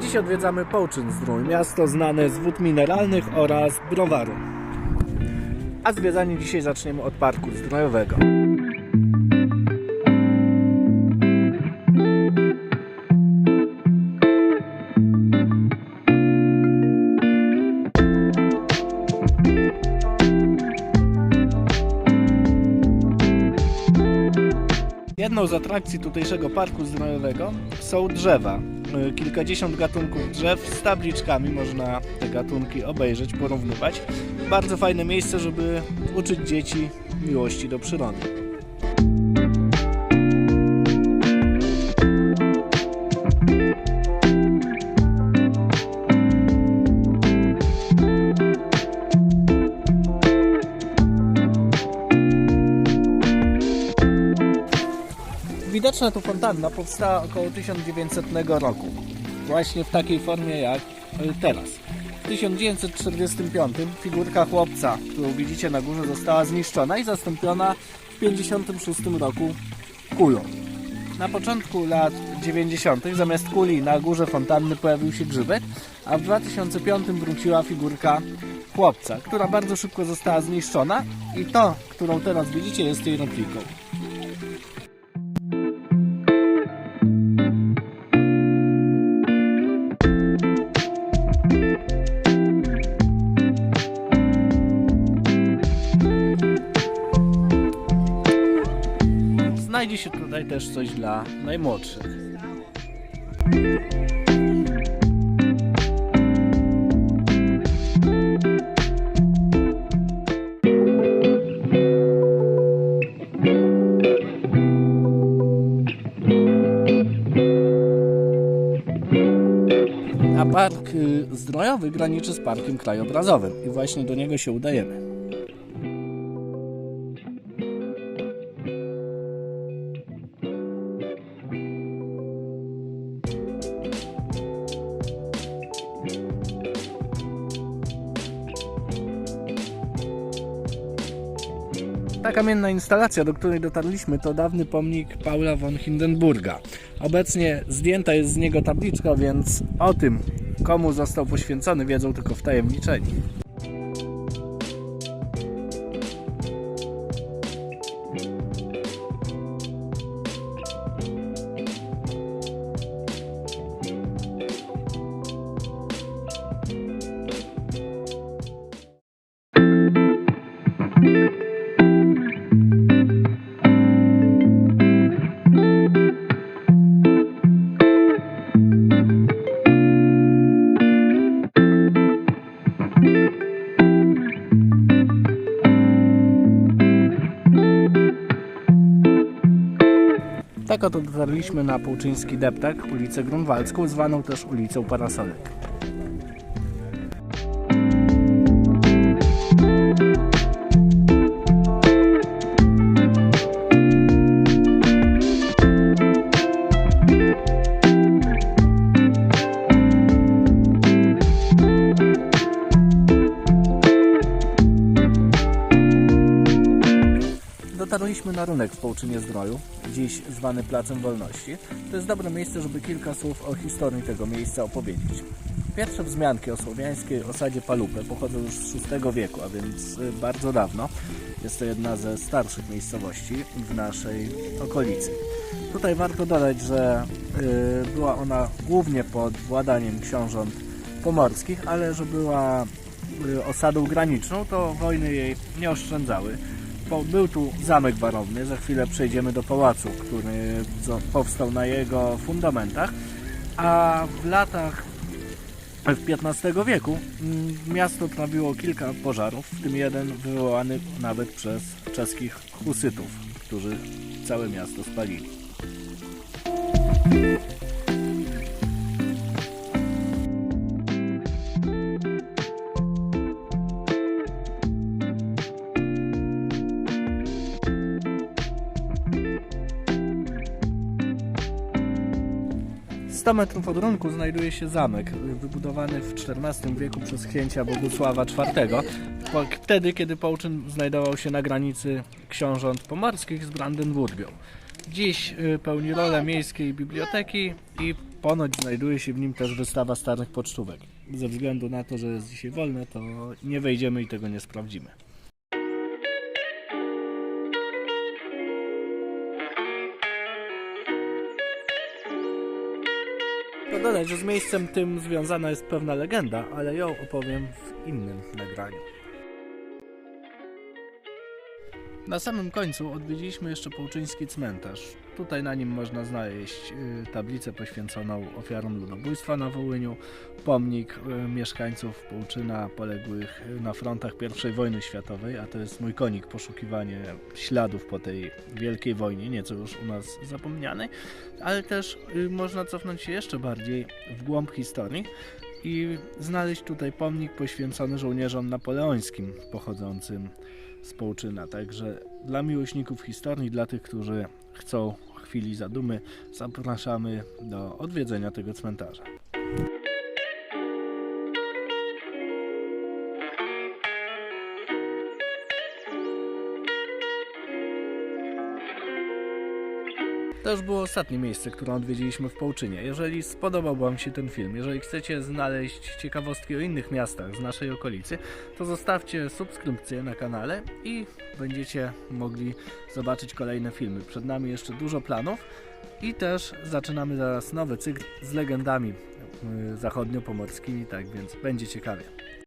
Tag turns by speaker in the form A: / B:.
A: Dziś odwiedzamy Połczyn Zdrój, miasto znane z wód mineralnych oraz browaru. A zwiedzanie dzisiaj zaczniemy od Parku Zdrojowego. Jedną z atrakcji tutejszego parku zdrojowego są drzewa. Y, Kilkadziesiąt gatunków drzew z tabliczkami, można te gatunki obejrzeć, porównywać. Bardzo fajne miejsce, żeby uczyć dzieci miłości do przyrody. Widoczna tu fontanna powstała około 1900 roku. Właśnie w takiej formie jak y, teraz. W 1945 figurka chłopca, którą widzicie na górze, została zniszczona i zastąpiona w 1956 roku kulą. Na początku lat 90. zamiast kuli na górze fontanny pojawił się grzybek, a w 2005 wróciła figurka chłopca, która bardzo szybko została zniszczona i to, którą teraz widzicie, jest jej repliką. Znajdzie się tutaj też coś dla najmłodszych. Park y, zdrojowy graniczy z parkiem krajobrazowym i właśnie do niego się udajemy. Ta kamienna instalacja, do której dotarliśmy, to dawny pomnik Paula von Hindenburga. Obecnie zdjęta jest z niego tabliczka, więc o tym, komu został poświęcony, wiedzą tylko wtajemniczeni. Tak oto dotarliśmy na Połczyński Deptak, ulicę Grunwaldzką, zwaną też ulicą Parasolek. Na rynek w Połczynie Zdroju, dziś zwany Placem Wolności. To jest dobre miejsce, żeby kilka słów o historii tego miejsca opowiedzieć. Pierwsze wzmianki o słowiańskiej osadzie Palupę pochodzą już z VI wieku, a więc bardzo dawno. Jest to jedna ze starszych miejscowości w naszej okolicy. Tutaj warto dodać, że y, była ona głównie pod władaniem książąt pomorskich, ale że była y, osadą graniczną, to wojny jej nie oszczędzały. Był tu zamek barowny, za chwilę przejdziemy do pałacu, który powstał na jego fundamentach, a w latach w XV wieku mm, miasto trawiło kilka pożarów, w tym jeden wywołany nawet przez czeskich husytów, którzy całe miasto spalili. Sto metrów od rynku znajduje się zamek, wybudowany w XIV wieku przez księcia Bogusława IV, wtedy kiedy Połczyn znajdował się na granicy książąt pomorskich z Brandenburgią. Dziś y, pełni rolę miejskiej biblioteki i Ponoć znajduje się w nim też wystawa starych pocztówek. Ze względu na to, że jest dzisiaj wolne, to nie wejdziemy i tego nie sprawdzimy. To dodać, że z miejscem tym związana jest pewna legenda, ale ją opowiem w innym nagraniu. Na samym końcu odwiedziliśmy jeszcze Połczyński cmentarz. Tutaj na nim można znaleźć y, tablicę poświęconą ofiarom ludobójstwa na Wołyniu, pomnik y, mieszkańców Połczyna poległych y, na frontach I wojny światowej, a to jest mój konik poszukiwanie śladów po tej wielkiej wojnie, nieco już u nas zapomnianej, ale też można cofnąć się jeszcze bardziej w głąb historii i znaleźć tutaj pomnik poświęcony żołnierzom napoleońskim pochodzącym z Połczyna. Także dla miłośników historii, dla tych, którzy chcą chwili zadumy, zapraszamy do odwiedzenia tego cmentarza. To już było ostatnie miejsce, które odwiedziliśmy w Połczynie. Jeżeli spodobał Wam się ten film, jeżeli chcecie znaleźć ciekawostki o innych miastach z naszej okolicy, to zostawcie subskrypcję na kanale i będziecie mogli zobaczyć kolejne filmy. Przed nami jeszcze dużo planów i też zaczynamy zaraz nowy cykl z legendami y, zachodniopomorskimi, tak więc będzie ciekawie.